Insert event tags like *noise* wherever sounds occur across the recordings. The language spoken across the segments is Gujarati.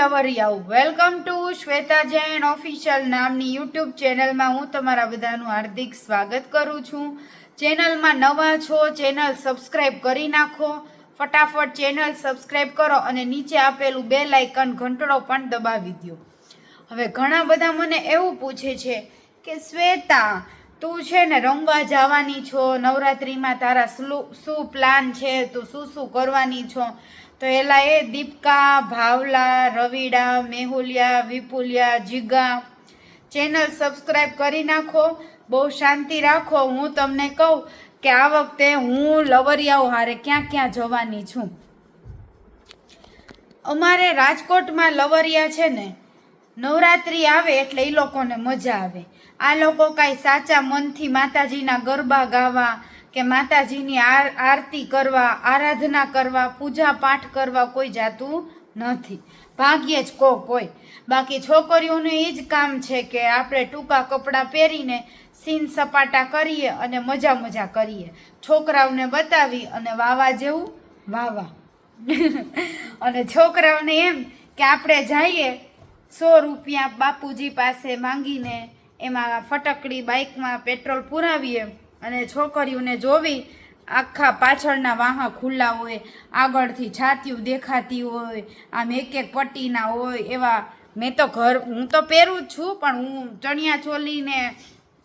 લવરિયાઓ welcome to Shweta Jain official નામની યુટ્યુબ ચેનલમાં હું તમારા બધાનું હાર્દિક સ્વાગત કરું છું. ચેનલમાં નવા છો ચેનલ સબસ્ક્રાઈબ કરી નાખો. ફટાફટ ચેનલ સબસ્ક્રાઈબ કરો અને નીચે આપેલું બે લાઇકન ઘંટડો પણ દબાવી દો હવે ઘણા બધા મને એવું પૂછે છે કે, શ્વેતા, તું છે ને રમવા જવાની છો? નવરાત્રિમાં તારા શું પ્લાન છે? તું શું શું કરવાની છો? તો એલા એ, દીપકા, ભાવલા, રવિડા, મેહુલિયા, વિપુલિયા, જીગા. ચેનલ સબસ્ક્રાઈબ કરી નાખો. બહુ શાંતિ રાખો. હું તમને કહું કે આ વખતે હું લવરિયાઓ હારે ક્યાં ક્યાં જવાની છું. અમારે રાજકોટમાં લવરિયા છે ને, નવરાત્રિ આવે એટલે એ લોકોને મજા આવે. આ લોકો કાંઈ સાચા મનથી માતાજીના ગરબા ગાવા કે માતાજીની આર- આરતી કરવા, આરાધના કરવા પૂજા પાઠ કરવા કોઈ જાતું નથી. ભાગ્યે જ કો કોઈ. બાકી છોકરીઓનું એ જ કામ છે કે આપણે ટૂંકા કપડાં પહેરીને સીન સપાટા કરીએ અને મજા મજા કરીએ. છોકરાઓને બતાવી અને વાવા જેવું વાવા. *laughs* અને છોકરાઓને એમ કે આપણે જઈએ સો રૂપિયા બાપુજી પાસે માંગીને એમાં ફટકડી બાઇકમાં પેટ્રોલ પુરાવીએ. અને છોકરીઓને જોવી આખા પાછળના વાહા ખુલ્લા હોય, આગળથી છાતીઓ દેખાતી હોય, આમ એક એક પટ્ટીના હોય એવા. મેં તો ઘર, હું તો પહેરું જ છું, પણ હું ચણિયા ચોલીને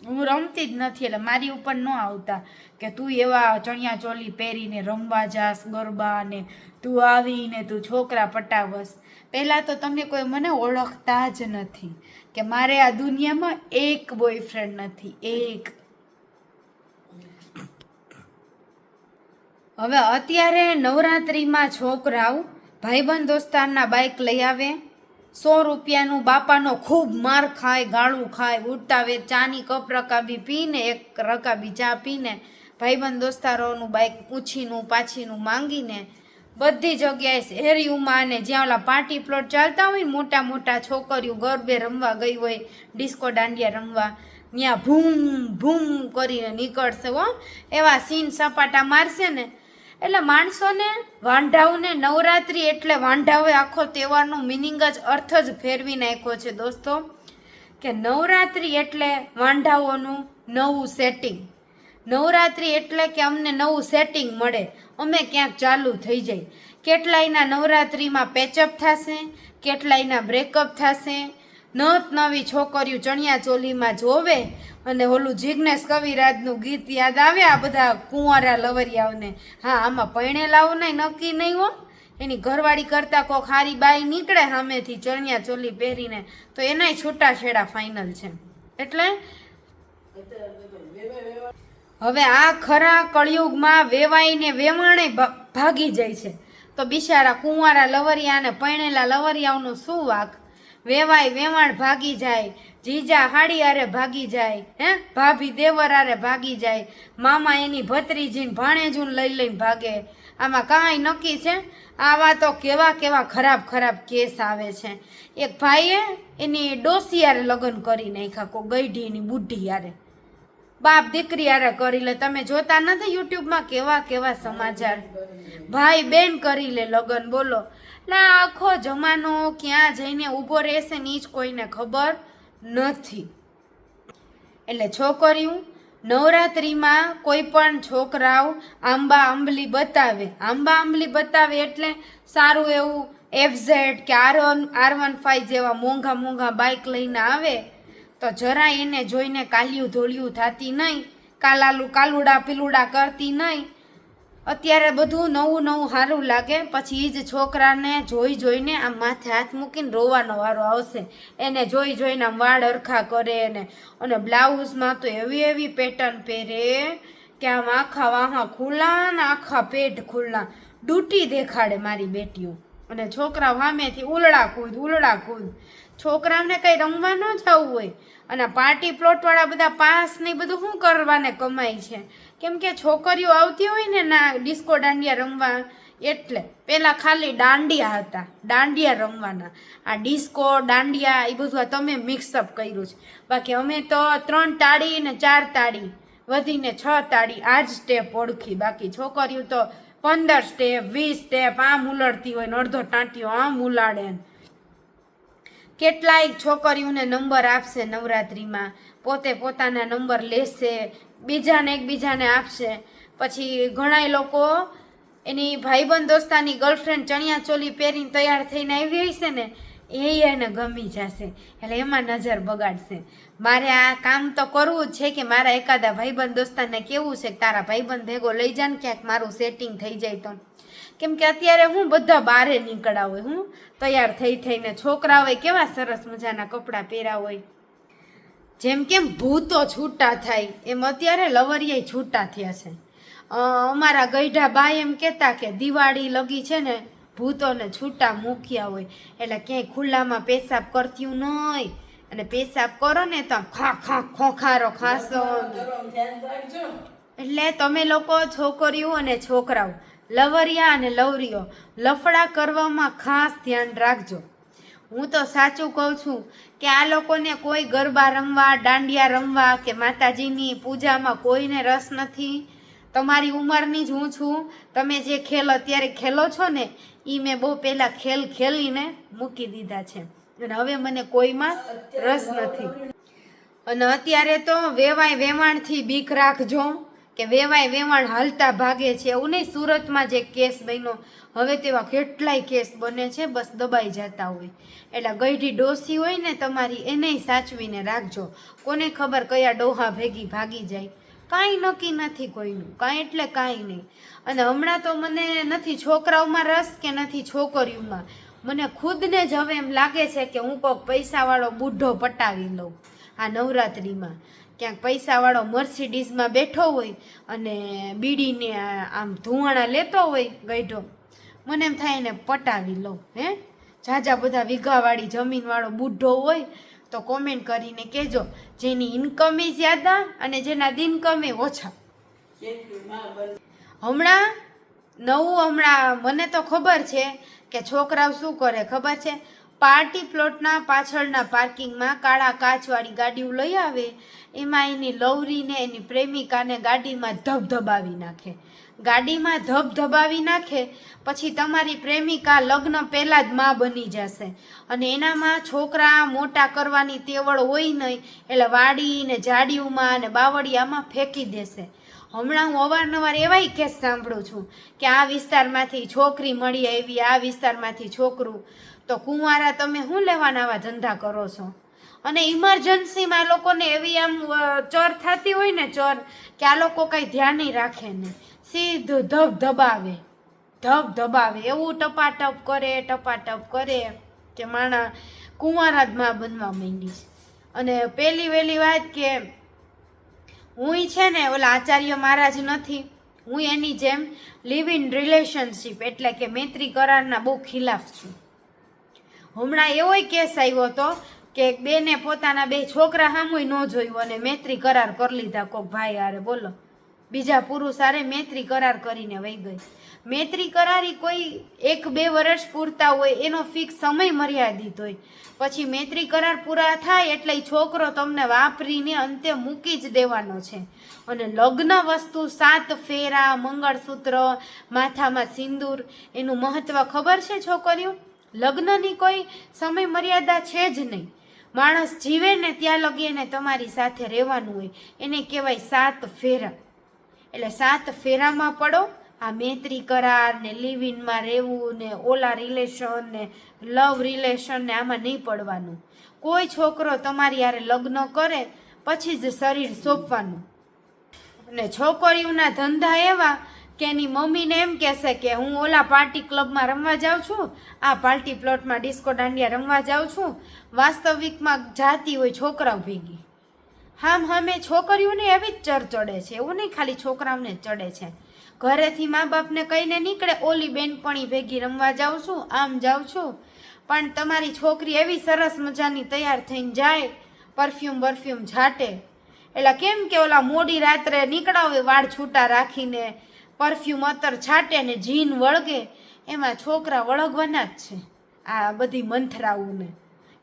હું રમતી જ નથી, એટલે મારી ઉપર ન આવતા કે તું એવા ચણિયા ચોલી પહેરીને રમવા જાસ ગરબા ને, તું આવીને તું છોકરા પટાવસ પહેલાં તો તમને કોઈ મને ઓળખતા જ નથી કે મારે આ દુનિયામાં એક બોયફ્રેન્ડ નથી, એક. હવે અત્યારે નવરાત્રિમાં છોકરાઓ ભાઈબંધ દોસ્તારના બાઇક લઈ આવે. સો રૂપિયાનું બાપાનો ખૂબ માર ખાય, ગાળું ખાય, ઉડતાવે, ચાની કપ રકાબી પીને, એક રકાબી ચા પીને ભાઈબંધ દોસ્તારોનું બાઇક પૂછીનું, પાછીનું માંગીને બધી જગ્યાએ શેરીઓમાં અને જ્યાં ઓલા પાર્ટી પ્લોટ ચાલતા હોય મોટા મોટા છોકરીઓ ગરબે રમવા ગઈ હોય ડિસ્કો દાંડિયા રમવા, ત્યાં ભૂમ ભૂમ કરીને નીકળશે હો. એવા સીન સપાટા મારશે ને એટલે માણસોને વાંઢાઓને નવરાત્રિ એટલે વાંઢાઓએ આખો તહેવારનો મિનિંગ જ અર્થ જ ફેરવી નાખ્યો છે દોસ્તો. કે નવરાત્રિ એટલે વાંઢાઓનું નવું સેટિંગ નવરાત્રિ એટલે કે અમને નવું સેટિંગ મળે. અમે ક્યાંક ચાલુ થઈ જાય. કેટલાયના નવરાત્રિમાં પેચઅપ થશે, કેટલાયના બ્રેકઅપ થશે નત નવી છોકરીઓ ચણિયા ચોલીમાં જોવે અને ઓલું જિજ્ઞેશ કવિરાજનું ગીત યાદ આવે આ બધા કુંવારા લવરિયાઓને. હા, આમાં પરણેલાઓને નક્કી નહીં હો. એની ઘરવાળી કરતાં કોક હારી બાઈ નીકળે સામેથી ચણિયા ચોલી પહેરીને, તો એનાય છૂટાછેડા ફાઇનલ છે. એટલે? હવે આ ખરા કળિયુગમાં વેવાઈને વેવાણે ભાગી જાય છે. તો બિચારા કુંવારા લવરિયા અને પરણેલા લવરિયાઓનું શું વાક? વેવાય વેવાણ ભાગી જાય, જીજા હાડી આરે ભાગી જાય, હે? ભાભી દેવર આરે ભાગી જાય, મામા એની ભત્રીજીને ભાણેજુન લઈ લઈને ભાગે. આમાં કાંઈ નક્કી છે? આવા તો કેવા કેવા ખરાબ ખરાબ કેસ આવે છે. એક ભાઈએ એની ડોસી યારે લગ્ન કરી નાખ્યા કો ગઈઢીની બુઢી યારે બાપ દીકરી આરે કરી લે. તમે જોતા નથી યુટ્યુબમાં કેવા કેવા સમાચાર? ભાઈ બેન કરી લે લગ્ન, બોલો. એટલે આખો જમાનો ક્યાં જઈને ઊભો રહેશે ને જ કોઈને ખબર નથી. એટલે છોકરીઓ, નવરાત્રિમાં કોઈ પણ છોકરાઓ આંબા આંબલી બતાવે. આંબા આંબલી બતાવે એટલે સારું એવું એફઝેડ કે આર આર વન ફાઈવ જેવા મોંઘા મોંઘા બાઇક લઈને આવે, તો જરા એને જોઈને કાલિયું ધોળિયું થતી નહીં, કાલાલું કાલુડા પીલુડા કરતી નહીં અત્યારે બધું નવું નવું સારું લાગે. પછી એ જ છોકરાને જોઈ જોઈને આમ માથે હાથ મૂકીને રોવાનો વારો આવશે. એને જોઈ જોઈને આમ વાળ અરખા કરે એને. અને બ્લાઉઝમાં તો એવી એવી પેટર્ન પહેરે કે આમ આખા વાહા ખુલ્લા ને આખા પેટ ખુલ્લા. ડૂટી દેખાડે મારી બેટીઓ. અને છોકરા સામેથી ઉલડા કૂદ ઉલડા કૂદ. છોકરાઓને કંઈ રમવા ન જવું હોય અને પાર્ટી પ્લોટવાળા બધા પાસ ને બધું શું કરવાને કમાય છે? કેમ કે છોકરીઓ આવતી હોય ને ના ડિસ્કો દાંડિયા રમવા, એટલે પહેલાં ખાલી દાંડિયા હતા, દાંડિયા રમવાના. આ ડિસ્કો દાંડિયા એ બધું આ તમે મિક્સઅપ કર્યું છે. બાકી અમે તો ત્રણ તાળી ને ચાર તાળી, વધીને છ તાળી આ જ સ્ટેપ ઓળખી. બાકી છોકરીઓ તો પંદર સ્ટેપ વીસ સ્ટેપ આમ ઉલડતી હોય ને અડધો ટાંટીઓ આમ ઉલાડે ને. કેટલાય છોકરીઓને નંબર આપશે નવરાત્રિમાં. પોતે પોતાના નંબર લેશે, બીજાને એકબીજાને આપશે. પછી ઘણાય લોકો એની ભાઈબંધ દોસ્તાની ગર્લફ્રેન્ડ ચણિયા ચોલી પહેરીને તૈયાર થઈને આવી હશે ને, એ એને ગમી જશે. એટલે એમાં નજર બગાડશે. મારે આ કામ તો કરવું જ છે કે મારા એકાદા ભાઈબંધ દોસ્તાને કેવું છે કે તારા ભાઈબંધ ભેગો લઈ જાને ક્યાંક મારું સેટિંગ થઈ જાય તો. કેમ કે અત્યારે હું બધા બારે નીકળ્યા હોય હું તૈયાર થઈ થઈને છોકરાઓએ કેવા સરસ મજાના કપડાં પહેર્યા હોય. જેમ કેમ ભૂતો છૂટા થાય એમ અત્યારે લવરિયાય છૂટા થયા છે. અમારા ગઈઢા બાઈ એમ કહેતા કે દિવાળી લગી છે ને ભૂતોને છૂટા મૂક્યા હોય એટલે ક્યાંય ખુલ્લામાં પેશાબ કરતી નહીં અને પેશાબ કરો ને તો ખા ખા ખોખારો ખાસો એટલે તમે લોકો છોકરીઓ અને છોકરાઓ લવરિયા અને લવરીઓ લફડા કરવામાં ખાસ ધ્યાન રાખજો. હું તો સાચું કહું છું કે આ લોકોને કોઈ ગરબા રમવા, દાંડિયા રમવા કે માતાજીની પૂજામાં કોઈને રસ નથી. તમારી ઉંમરની જ હું છું. તમે જે ખેલ અત્યારે ખેલો છો ને એ મેં બહુ પહેલાં ખેલ ખેલીને મૂકી દીધા છે. અને હવે મને કોઈમાં રસ નથી. અને અત્યારે તો વેવાય વેવાણથી બીક રાખજો. કે વેવાય વેવાણ હાલતા ભાગે છે. એવું નહીં, સુરતમાં જે કેસ બન્યો, હવે તેવા કેટલાય કેસ બને છે, બસ દબાઈ જતા હોય. એટલે ગઈઢી ડોસી હોય ને, તમારી એને સાચવીને રાખજો. કોને ખબર કયા ડોહા ભેગી ભાગી જાય? કાંઈ નક્કી નથી કોઈનું, કાંઈ એટલે કાંઈ નહીં. અને હમણાં તો મને નથી છોકરાઓમાં રસ કે નથી છોકરીઓમાં. મને ખુદને જ હવે એમ લાગે છે કે હું કોઈક પૈસાવાળો બુઢો પટાવી લઉં આ નવરાત્રિમાં. ક્યાંક પૈસાવાળો મર્સિડીઝમાં બેઠો હોય અને બીડીને આમ ધુવાણા લેતો હોય ગઈઢો મને એમ થાય એને પટાવી લઉં, હે? ઝાઝા બધા વીઘાવાળી જમીનવાળો બુઢો હોય તો કોમેન્ટ કરીને કહેજો, જેની ઇન્કમે જ્યાદા અને જેના દિનકમે ઓછા. હમણાં નવું હમણાં, મને તો ખબર છે કે છોકરાઓ શું કરે ખબર છે? પાર્ટી પ્લોટના પાછળના પાર્કિંગમાં કાળા કાચવાળી ગાડીઓ લઈ આવે. એમાં એની લવરીને, એની પ્રેમિકાને ગાડીમાં ધબધબાવી નાખે. ગાડીમાં ધબધબાવી નાખે, પછી તમારી પ્રેમિકા લગ્ન પહેલાં જ માં બની જશે. અને એનામાં છોકરા મોટા કરવાની તેવડ હોય નહીં, એટલે વાડીને, જાડીઓમાં અને બાવળિયામાં ફેંકી દેશે. હમણાં હું અવારનવાર એવાય કેસ સાંભળું છું કે આ વિસ્તારમાંથી છોકરી મળી આવી, આ વિસ્તારમાંથી છોકરું તો કુંવારા તમે શું લેવાના આવા ધંધા કરો છો? અને ઇમરજન્સીમાં લોકોને એવી આમ ચર થતી હોય ને ચર કે આ લોકો કંઈ ધ્યાન નહીં રાખે ને સીધું ધબ ધબાવે. ધબ ધબાવે. એવું ટપાટપ કરે ટપાટપ કરે કે માણા કુંવારા જ માં બનવા માંડી છે. અને પહેલી વહેલી વાત કે હું છે ને, ઓલા આચાર્ય મહારાજ નથી. હું એની જેમ લિવ ઇન રિલેશનશીપ એટલે કે મૈત્રી કરારના બહુ ખિલાફ છું. હમણાં એવોય કેસ આવ્યો હતો કે બેને પોતાના બે છોકરા સામુય ન જોયું અને મૈત્રી કરાર કરી લીધા. કોક ભાઈ આરે બોલો. બીજા પુરુષ હારે મૈત્રી કરાર કરીને વહી ગઈ. મૈત્રી કરાર કોઈ એક બે વર્ષ પૂરતા હોય એનો ફિક્સ સમય મર્યાદિત હોય. પછી મૈત્રી કરાર પૂરા થાય એટલે છોકરો તમને વાપરીને અંતે મૂકી જ દેવાનો છે. અને લગ્ન વસ્તુ સાત ફેરા, મંગળસૂત્ર, માથામાં સિંદૂર, એનું મહત્વ ખબર છે છોકરીઓ? લગ્નની કોઈ સમય મર્યાદા છે જ નહીં. માણસ જીવે ને ત્યાં લગી એને તમારી સાથે રહેવાનું હોય, એને કહેવાય સાત ફેરા. એટલે સાત ફેરામાં પડો, આ મૈત્રી કરાર ને લિવ ઇનમાં રહેવું ને ઓલા રિલેશન ને લવ રિલેશન ને આમાં નહીં પડવાનું. કોઈ છોકરો તમારી યારે લગ્ન કરે, પછી જ શરીર સોંપવાનું. અને છોકરીઓના ધંધા એવા કે એની મમ્મીને એમ કહેશે કે હું ઓલા પાર્ટી ક્લબમાં રમવા જાઉં છું, આ પાર્ટી પ્લોટમાં ડિસ્કો દાંડિયા રમવા જાઉં છું, વાસ્તવિકમાં જાતી હોય છોકરાઓ ભેગી. હામ હામે છોકરીઓને એવી જ ચર ચડે છે, એવું નહીં ખાલી છોકરાઓને ચડે છે. ઘરેથી મા બાપને કહીને નીકળે, ઓલી બેનપણી ભેગી રમવા જાઉં છું, આમ જાઉં છું. પણ તમારી છોકરી એવી સરસ મજાની તૈયાર થઈને જાય, પરફ્યુમ બરફ્યુમ છાટે એટલે કેમ કે ઓલા મોડી રાત્રે નીકળાવે વાળ છૂટા રાખીને પરફ્યુમ અત્તર છાટે ને જીન વળગે, એમાં છોકરા વળગવાના જ છે. આ બધી મંથરાઓને.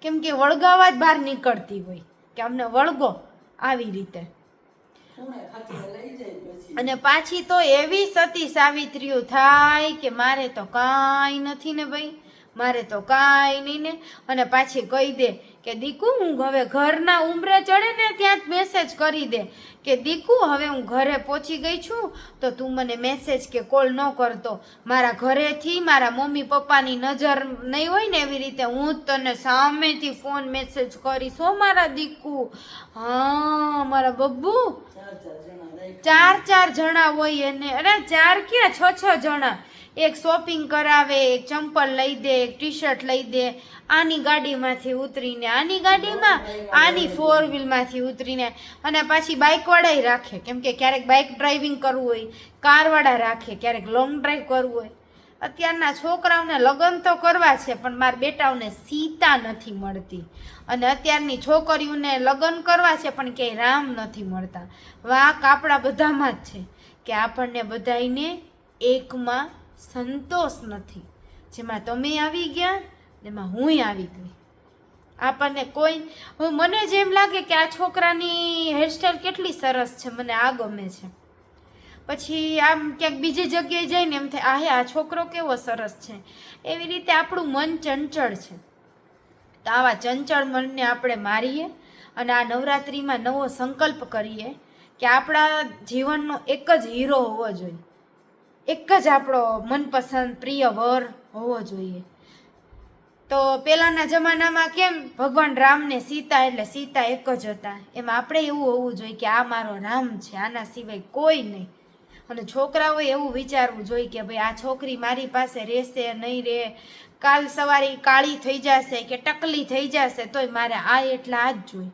કેમ કે વળગાવા જ બહાર નીકળતી હોય. કે અમને વળગો આવી રીતે. અને પાછી તો એવી સતી સાવિત્રીઓ થાય કે મારે તો કાંઈ નથી ને ભાઈ. મારે તો કાંઈ નહીં ને. અને પાછી કહી દે કે દીકુ હું હવે ઘરના ઉંબરે ચડે ને ત્યાં જ મેસેજ કરી દે. કે દીકુ હવે હું ઘરે પહોંચી ગઈ છું તો તું મને મેસેજ કે કોલ ન કરતો. મારા ઘરેથી મારા મમ્મી પપ્પાની નજર નહીં હોય ને એવી રીતે હું જ તને સામેથી ફોન મેસેજ કરીશ. હો મારા દીકુ. હા મારા બબ્બુ. ચાર ચાર જણા હોય એને. અરે ચાર ક્યાં? છ છ જણા. એક શોપિંગ કરાવે, એક ચંપલ લઈ દે, એક ટી શર્ટ લઈ દે, આની ગાડીમાંથી ઉતરીને, આની ગાડીમાં, આની ફોર વ્હીલમાંથી ઉતરીને, અને પાછી બાઇકવાળાય રાખે. કેમ કે ક્યારેક બાઇક ડ્રાઇવિંગ કરવું હોય કારવાળા રાખે, ક્યારેક લોંગ ડ્રાઈવ કરવું હોય. અત્યારના છોકરાઓને લગ્ન તો કરવા છે, પણ મારા બેટાઓને સીતા નથી મળતી. અને અત્યારની છોકરીઓને લગ્ન કરવા છે, પણ ક્યાંય રામ નથી મળતા. વાક આપણા બધામાં જ છે કે આપણને બધાયને એકમાં સંતોષ નથી. જેમાં તમે આવી ગયા એમાં હુંય આવી ગઈ. આપણને કોઈ, હું, મને જેમ લાગે કે આ છોકરાની હેરસ્ટાઈલ કેટલી સરસ છે, મને આ ગમે છે. પછી આમ ક્યાંક બીજી જગ્યાએ જઈને એમ થાય આ આ છોકરો કેવો સરસ છે. એવી રીતે આપણું મન ચંચળ છે. તો આવા ચંચળ મનને આપણે મારીએ અને આ નવરાત્રિમાં નવો સંકલ્પ કરીએ કે આપણા જીવનનો એક જ હીરો હોવો જોઈએ. એક જ આપણો મનપસંદ પ્રિય વર હોવો જોઈએ. તો પહેલાંના જમાનામાં કેમ ભગવાન રામને સીતા એટલે સીતા એક જ હતા. એમાં આપણે એવું હોવું જોઈએ કે આ મારો રામ છે આના સિવાય કોઈ નહીં. અને છોકરાઓએ એવું વિચારવું જોઈએ કે ભાઈ આ છોકરી મારી પાસે રહેશે નહીં રહે કાલ સવારે કાળી થઈ જશે કે ટકલી થઈ જશે તોય મારે આ એટલા આ જ જોઈએ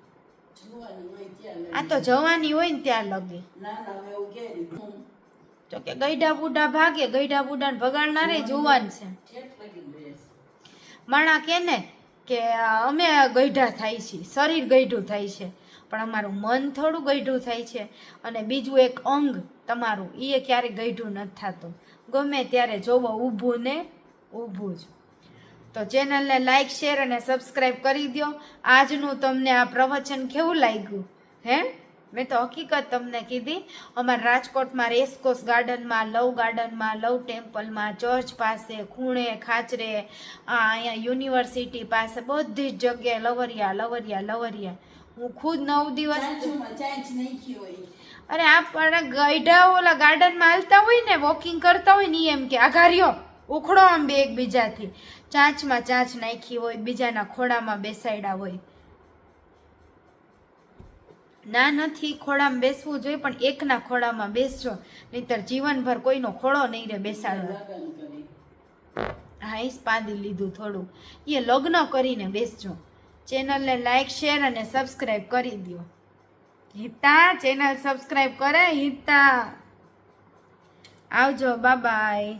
આ તો જવાની હોય ને ત્યાં લગે. જો કે ગઈડા બુડા ભાગે ગઈડા બુઢાને ભગાડનારે જુવાન છે. માણા કે ને કે અમે ગઈઢા થાય છીએ, શરીર ગઈઢું થાય છે. પણ અમારું મન થોડું ગઈઢું થાય છે અને બીજું એક અંગ તમારું એ ક્યારેય ગઈઢું નથી થતું. ગમે ત્યારે જોવો, ઊભું ને ઊભું જ. તો ચેનલને લાઈક, શેર અને સબસ્ક્રાઈબ કરી દો આજનું તમને આ પ્રવચન કેવું લાગ્યું, હે? મેં તો હકીકત તમને કીધી. અમારા રાજકોટમાં રેસકોસ ગાર્ડનમાં લવ ગાર્ડનમાં લવ ટેમ્પલમાં ચર્ચ પાસે ખૂણે ખાચરે અહીંયા યુનિવર્સિટી પાસે બધી જ જગ્યાએ લવરિયા લવરિયા લવરિયા. હું ખુદ નવ દિવસ અરે આપણે ગઈઢા ઓલા ગાર્ડનમાં હાલતા હોય ને વોકિંગ કરતા હોય ને એમ કે આઘાર્યો ઉખડો આમ બે એકબીજાથી. ચાંચમાં ચાંચ નાખી હોય બીજાના ખોડામાં બેસાડ્યા હોય. ના નથી ખોળામાં બેસવું જોઈએ, પણ એકના ખોળામાં બેસજો. નહીતર જીવનભર કોઈનો ખોળો નહીં રે બેસાડવો. હા એ લીધું થોડું. એ લગ્ન કરીને બેસજો. ચેનલને લાઈક, શેર અને સબસ્ક્રાઈબ કરી દો હિતા, ચેનલ સબસ્ક્રાઈબ કરે હિતા. આવજો બાય